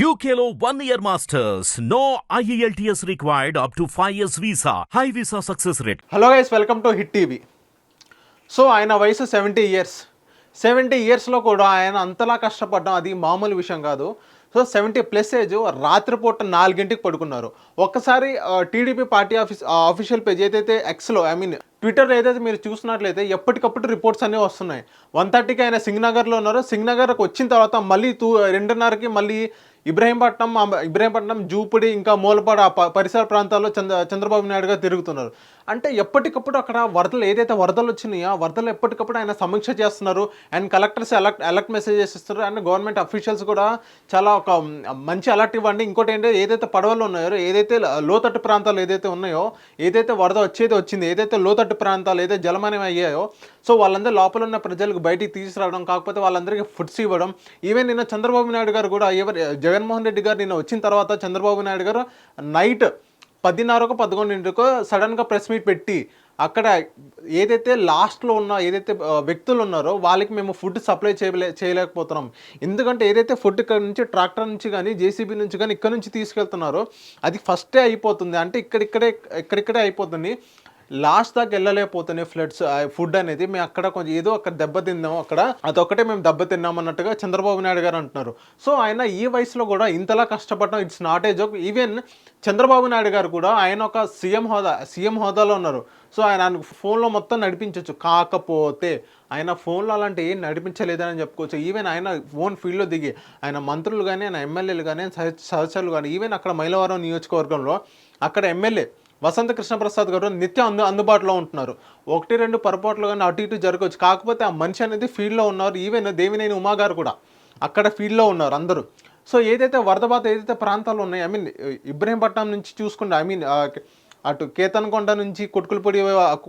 యూకేలో one year masters no E IELTS required up to 5 years visa. High visa success rate. Hello guys welcome to hit TV so ఆయన వయసు seventy years seventy ఇయర్స్లో కూడా ఆయన అంతలా కష్టపడడం అది మామూలు విషయం కాదు. సో సెవెంటీ ప్లస్ ఏజ్ రాత్రిపూట నాలుగింటికి పడుకున్నారు. ఒక్కసారి TDP party office official page ఏదైతే ఎక్స్లో ఐ మీన్ ట్విట్టర్ ఏదైతే మీరు చూసినట్లయితే ఎప్పటికప్పుడు రిపోర్ట్స్ అన్నీ వస్తున్నాయి. వన్ థర్టీకి ఆయన సింగ్నగర్లో ఉన్నారు. సింగ్నగర్కి వచ్చిన తర్వాత మళ్ళీ టూ రెండున్నరకి మళ్ళీ ఇబ్రహీంపట్నం ఇబ్రహీంపట్నం జూపిడి ఇంకా మూలపాడు ఆ ప- పరిసర ప్రాంతాల్లో చంద్ర చంద్రబాబు నాయుడు గారు తిరుగుతున్నారు. అంటే ఎప్పటికప్పుడు అక్కడ వరదలు ఏదైతే వరదలు వచ్చినాయో ఆ వరదలు ఎప్పటికప్పుడు ఆయన సమీక్ష చేస్తున్నారు. And collectors alert alert messages ఇస్తున్నారు అండ్ గవర్నమెంట్ అఫీషియల్స్ కూడా చాలా ఒక మంచి అలర్ట్ ఇవ్వండి. ఇంకోటి ఏంటంటే ఏదైతే పడవలు ఉన్నాయో ఏదైతే లోతట్టు ప్రాంతాలు ఏదైతే ఉన్నాయో ఏదైతే వరద వచ్చేది వచ్చింది ఏదైతే లోతట్టు ప్రాంతాలు ఏదైతే జలమయం అయ్యాయో సో వాళ్ళందరూ లోపల ఉన్న ప్రజలకు బయటికి తీసుకురావడం కాకపోతే వాళ్ళందరికీ ఫుడ్స్ ఇవ్వడం. ఈవెన్ నిన్న చంద్రబాబు నాయుడు గారు కూడా ఎవరు జగన్మోహన్ రెడ్డి గారు నిన్న వచ్చిన తర్వాత చంద్రబాబు నాయుడు గారు నైట్ పదిన్నరకు పదకొండింటికో సడన్గా ప్రెస్ మీట్ పెట్టి అక్కడ ఏదైతే లాస్ట్లో ఉన్న ఏదైతే వ్యక్తులు ఉన్నారో వాళ్ళకి మేము ఫుడ్ సప్లై చేయలే చేయలేకపోతున్నాం. ఎందుకంటే ఏదైతే ఫుడ్ ఇక్కడ నుంచి ట్రాక్టర్ నుంచి కానీ జేసీబీ నుంచి కానీ ఇక్కడ నుంచి తీసుకెళ్తున్నారో అది ఫస్టే అయిపోతుంది. అంటే ఇక్కడిక్కడే ఇక్కడిక్కడే అయిపోతుంది. లాస్ట్ దాకా వెళ్ళలేకపోతున్నాయి ఫ్లడ్స్ ఫుడ్ అనేది మేము అక్కడ కొంచెం ఏదో అక్కడ దెబ్బ అక్కడ. అదొక్కటే మేము దెబ్బ తిన్నాం అన్నట్టుగా చంద్రబాబు నాయుడు గారు అంటున్నారు. సో ఆయన ఈ వయసులో కూడా ఇంతలా కష్టపడడం it's not a joke even Chandrababu Naidu garu కూడా ఆయన ఒక సీఎం హోదా సీఎం హోదాలో ఉన్నారు. సో ఆయన ఆయన ఫోన్లో మొత్తం నడిపించవచ్చు కాకపోతే ఆయన ఫోన్లో అలాంటి ఏం నడిపించలేదని చెప్పుకోవచ్చు. ఈవెన్ ఆయన ఓన్ ఫీల్డ్లో దిగి ఆయన మంత్రులు కానీ ఆయన ఎమ్మెల్యేలు కానీ సహ- సహచరులు కానీ ఈవెన్ అక్కడ మైలవరం నియోజకవర్గంలో అక్కడ ఎమ్మెల్యే వసంత కృష్ణప్రసాద్ గారు నిత్యం అందు అందుబాటులో ఉంటున్నారు. ఒకటి రెండు పొరపాట్లు కానీ అటు ఇటు జరగవచ్చు. కాకపోతే ఆ మనిషి అనేది ఫీల్డ్లో ఉన్నారు. ఈవెన్ దేవినేని ఉమా గారు కూడా అక్కడ ఫీల్డ్లో ఉన్నారు అందరూ. సో ఏదైతే వరద బాధ ఏదైతే ప్రాంతాలు ఉన్నాయో ఐ మీన్ ఇబ్రహీంపట్నం నుంచి చూసుకుంటే ఐ మీన్ అటు కేతన్కొండ నుంచి కొట్టుకులపొడి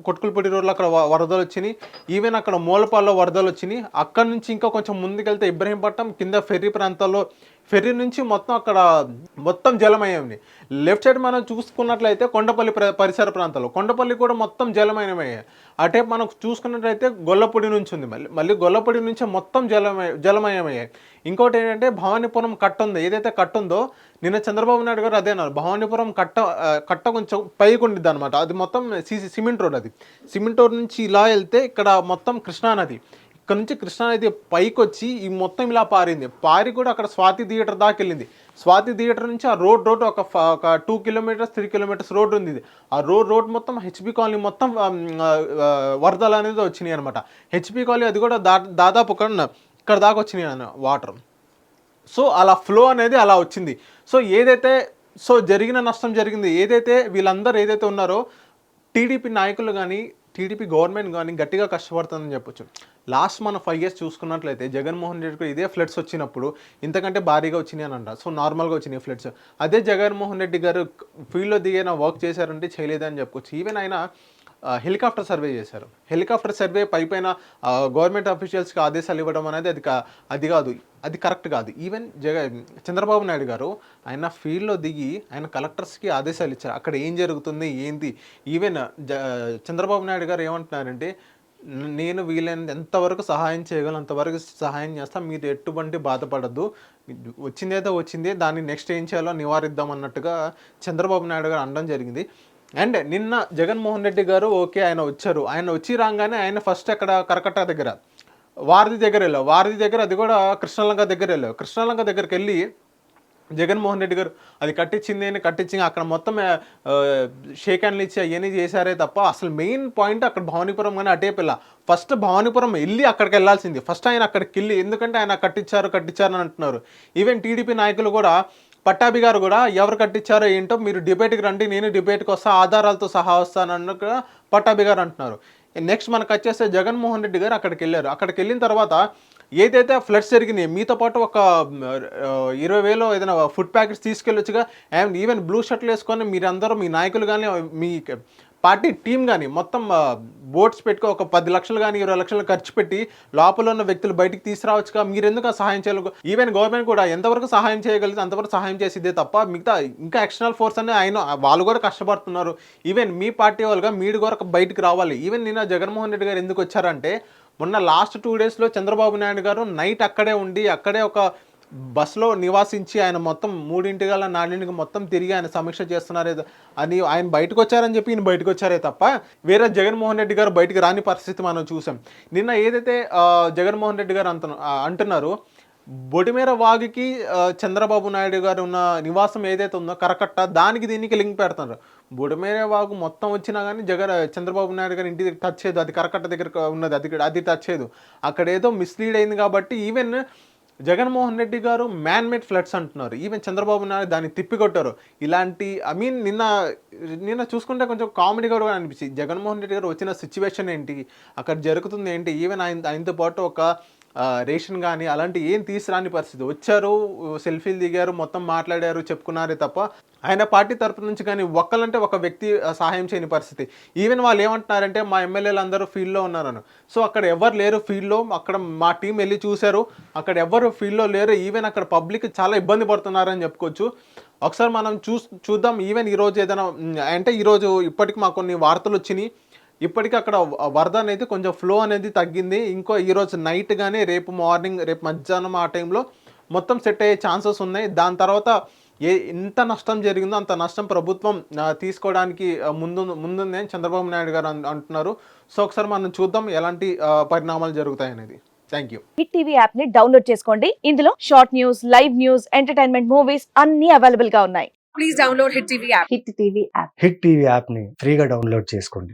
కొట్టుకులపొడి రోడ్లో అక్కడ వరదలు వచ్చినాయి. ఈవెన్ అక్కడ మూలపాల్లో వరదలు వచ్చినాయి. అక్కడ నుంచి ఇంకా కొంచెం ముందుకెళ్తే ఇబ్రహీంపట్నం కింద ఫెర్రీ ప్రాంతాల్లో ఫెర్రీ నుంచి మొత్తం అక్కడ మొత్తం జలమయ్యింది లెఫ్ట్ సైడ్ మనం చూసుకున్నట్లయితే కొండపల్లి పరిసర ప్రాంతాలు. కొండపల్లి కూడా మొత్తం జలమయమయ్యాయి. అటే మనం చూసుకున్నట్లయితే గొల్లపొడి నుంచి ఉంది. మళ్ళీ మళ్ళీ గొల్లపొడి నుంచి మొత్తం జలమయ జలమయమయ్యాయి. ఇంకోటి ఏంటంటే భవానీపురం కట్ట ఉంది. ఏదైతే కట్ట ఉందో నిన్న చంద్రబాబు నాయుడు గారు అదే అన్నారు. భవానీపురం కట్ట కట్ట కొంచెం పైకి ఉండిద్ది అనమాట అది మొత్తం సిసి సిమెంట్ రోడ్ అది. సిమెంట్ రోడ్ నుంచి ఇలా వెళ్తే ఇక్కడ మొత్తం కృష్ణానది. ఇక్కడ నుంచి కృష్ణానది పైకి వచ్చి ఈ మొత్తం ఇలా పారింది. పారి కూడా అక్కడ స్వాతి థియేటర్ దాకా వెళ్ళింది. స్వాతి థియేటర్ నుంచి ఆ రోడ్ రోడ్ ఒక ఒక two kilometres three kilometres road ఉంది. ఆ రోడ్ రోడ్ మొత్తం హెచ్పి కాలనీ మొత్తం వరదలు అనేది వచ్చినాయి అనమాట హెచ్పి కాలనీ అది కూడా దా దాదాపు ఒక ఇక్కడ దాకా వచ్చినాయి వాటర్. సో అలా ఫ్లో అనేది అలా వచ్చింది. సో ఏదైతే సో జరిగిన నష్టం జరిగింది ఏదైతే వీళ్ళందరూ ఏదైతే ఉన్నారో టీడీపీ నాయకులు కానీ టీడీపీ గవర్నమెంట్ కానీ గట్టిగా కష్టపడుతుందని చెప్పొచ్చు. లాస్ట్ మన ఫైవ్ ఇయర్స్ చూసుకున్నట్లయితే జగన్మోహన్ రెడ్డి కూడా ఇదే ఫ్లడ్స్ వచ్చినప్పుడు ఇంతకంటే భారీగా వచ్చినాయి అని అంటారు సో నార్మల్గా వచ్చినాయి ఫ్లడ్స్ అదే జగన్మోహన్ రెడ్డి గారు ఫీల్డ్లో దిగిన వర్క్ చేశారంటే చేయలేదని చెప్పుకోవచ్చు ఈవెన్ ఆయన హెలికాప్టర్ సర్వే చేశారు. హెలికాప్టర్ సర్వే పై పైన గవర్నమెంట్ అఫీషియల్స్కి ఆదేశాలు ఇవ్వడం అనేది అది కా- అది కాదు అది కరెక్ట్ కాదు. ఈవెన్ జగ చంద్రబాబు నాయుడు గారు ఆయన ఫీల్డ్లో దిగి ఆయన కలెక్టర్స్కి ఆదేశాలు ఇచ్చారు. అక్కడ ఏం జరుగుతుంది ఏంటి ఈవెన్ జ చంద్రబాబు నాయుడు గారు ఏమంటున్నారంటే నేను వీలైనంత ఎంతవరకు సహాయం చేయగలను అంతవరకు సహాయం చేస్తాను మీరు ఎటువంటి బాధపడద్దు. వచ్చిందేదో వచ్చిందే దాన్ని నెక్స్ట్ ఏం చేయాలో నివారిద్దాం అన్నట్టుగా చంద్రబాబు నాయుడు గారు అనడం జరిగింది. అండ్ నిన్న జగన్మోహన్ రెడ్డి గారు ఓకే ఆయన వచ్చారు. ఆయన వచ్చి రాగానే ఆయన ఫస్ట్ అక్కడ కరకట్ట దగ్గర వారధి దగ్గర వెళ్ళావు. వారధి దగ్గర అది కూడా కృష్ణలంక దగ్గర వెళ్ళావు. కృష్ణలంక దగ్గరికి వెళ్ళి జగన్మోహన్ రెడ్డి గారు అది కట్టించింది అని కట్టించింది అక్కడ మొత్తం షేక్ హ్యాండ్లు ఇచ్చి అవన్నీ చేశారే తప్ప అసలు మెయిన్ పాయింట్ అక్కడ భవానీపురం కానీ అటే పిల్ల. ఫస్ట్ భవానీపురం వెళ్ళి అక్కడికి వెళ్ళాల్సింది. ఫస్ట్ ఆయన అక్కడికి వెళ్ళి ఎందుకంటే ఆయన కట్టించారు కట్టించారు అని అంటున్నారు. ఈవెన్ టీడీపీ నాయకులు కూడా పట్టాభి గారు కూడా ఎవరు కట్టించారో ఏంటో మీరు డిబేట్కి రండి నేను డిబేట్కి వస్తా ఆధారాలతో సహా వస్తాను పట్టాభి గారు అంటున్నారు. నెక్స్ట్ మనకు వచ్చేస్తే జగన్మోహన్ రెడ్డి గారు అక్కడికి వెళ్ళారు. అక్కడికి వెళ్ళిన తర్వాత ఏదైతే ఫ్లడ్స్ జరిగినాయి మీతో పాటు ఒక ఇరవై వేలు ఏదైనా ఫుడ్ ప్యాకెట్స్ తీసుకెళ్ళొచ్చుగా అండ్ ఈవెన్ బ్లూ షర్ట్లు వేసుకొని మీరందరూ మీ నాయకులు కానీ మీ పార్టీ టీం కానీ మొత్తం బోట్స్ పెట్టుకో ఒక పది లక్షలు కానీ ఇరవై లక్షలు ఖర్చు పెట్టి లోపల ఉన్న వ్యక్తులు బయటికి తీసుకురావచ్చుగా? మీరు ఎందుకు సహాయం చేయాలి ఈవెన్ గవర్నమెంట్ కూడా ఎంతవరకు సహాయం చేయగలిగితే అంతవరకు సహాయం చేసిద్దే తప్ప మిగతా ఇంకా ఎక్స్టర్నల్ ఫోర్స్ అని ఆయన వాళ్ళు కూడా కష్టపడుతున్నారు. ఈవెన్ మీ పార్టీ వాళ్ళుగా మీరు కూడా బయటికి రావాలి. ఈవెన్ నిన్న జగన్మోహన్ రెడ్డి గారు ఎందుకు వచ్చారంటే మొన్న లాస్ట్ టూ డేస్లో చంద్రబాబు నాయుడు గారు నైట్ అక్కడే ఉండి అక్కడే ఒక బస్సులో నివాసించి ఆయన మొత్తం మూడింటి గల నాలుగింటికి మొత్తం తిరిగి ఆయన సమీక్ష చేస్తున్నారే అని ఆయన బయటకు వచ్చారని చెప్పి ఈయన బయటకు వచ్చారే తప్ప వేరే జగన్మోహన్ రెడ్డి గారు బయటకు రాని పరిస్థితి మనం చూసాం. నిన్న ఏదైతే జగన్మోహన్ రెడ్డి గారు అంత అంటున్నారు బొడిమేర వాగుకి చంద్రబాబు నాయుడు గారు ఉన్న నివాసం ఏదైతే ఉందో కరకట్ట దానికి దీనికి లింక్ పెడుతున్నారు. బొడిమేర వాగు మొత్తం వచ్చినా కానీ జగన్ చంద్రబాబు నాయుడు గారి ఇంటి దగ్గర టచ్ చేయదు. అది కరకట్ట దగ్గర ఉన్నది. అది అది టచ్ చేయదు. అక్కడ ఏదో మిస్లీడ్ అయింది కాబట్టి even Jaganmohan Reddy garu man made floods అంటున్నారు. ఈవెన్ చంద్రబాబు నాయుడు దాన్ని తిప్పికొట్టారు. ఇలాంటి ఐ మీన్ నిన్న నిన్న చూసుకుంటే కొంచెం కామెడీ కూడా అనిపించింది. జగన్మోహన్ రెడ్డి గారు వచ్చిన సిచ్యువేషన్ ఏంటి? అక్కడ జరుగుతుంది ఏంటి? ఈవెన్ ఆయన ఆయనతో పాటు ఒక రేషన్ కానీ అలాంటి ఏం తీసురాని పరిస్థితి. వచ్చారు సెల్ఫీలు దిగారు మొత్తం మాట్లాడారు చెప్పుకున్నారే తప్ప ఆయన పార్టీ తరపు నుంచి కానీ ఒక్కలంటే ఒక వ్యక్తి సహాయం చేయని పరిస్థితి. ఈవెన్ వాళ్ళు ఏమంటున్నారంటే మా ఎమ్మెల్యేలు అందరూ ఫీల్డ్లో ఉన్నారను. సో అక్కడ ఎవరు లేరు ఫీల్డ్లో అక్కడ మా టీం వెళ్ళి చూశారు. అక్కడ ఎవరు ఫీల్డ్లో లేరు ఈవెన్ అక్కడ పబ్లిక్ చాలా ఇబ్బంది పడుతున్నారని చెప్పుకోవచ్చు. ఒకసారి మనం చూ చూద్దాం ఈవెన్ ఈరోజు ఏదైనా అంటే ఈరోజు ఇప్పటికి మాకు కొన్ని వార్తలు వచ్చినాయి. ఇప్పటికీ అక్కడ వరద అనేది కొంచెం ఫ్లో అనేది తగ్గింది. ఇంకో ఈరోజు నైట్ కానీ రేపు మార్నింగ్ రేపు మధ్యాహ్నం ఆ టైంలో మొత్తం సెట్ అయ్యే ఛాన్సెస్ ఉన్నాయి. దాని తర్వాత ఏ ఎంత నష్టం జరిగిందో అంత నష్టం ప్రభుత్వం తీసుకోవడానికి ముందు ముందుంది అని చంద్రబాబు నాయుడు గారు అన్- అంటున్నారు. సో ఒకసారి మనం చూద్దాం ఎలాంటి పరిణామాలు జరుగుతాయి అనేది. థ్యాంక్ యూ హిట్ టీవీ యాప్ని డౌన్లోడ్ చేసుకోండి. ఇందులో short news live news entertainment movies అన్ని అవైలబుల్గా ఉన్నాయి. Please download Hit TV app. Hit TV app hit TV యాప్ని ఫ్రీగా డౌన్లోడ్ చేసుకోండి.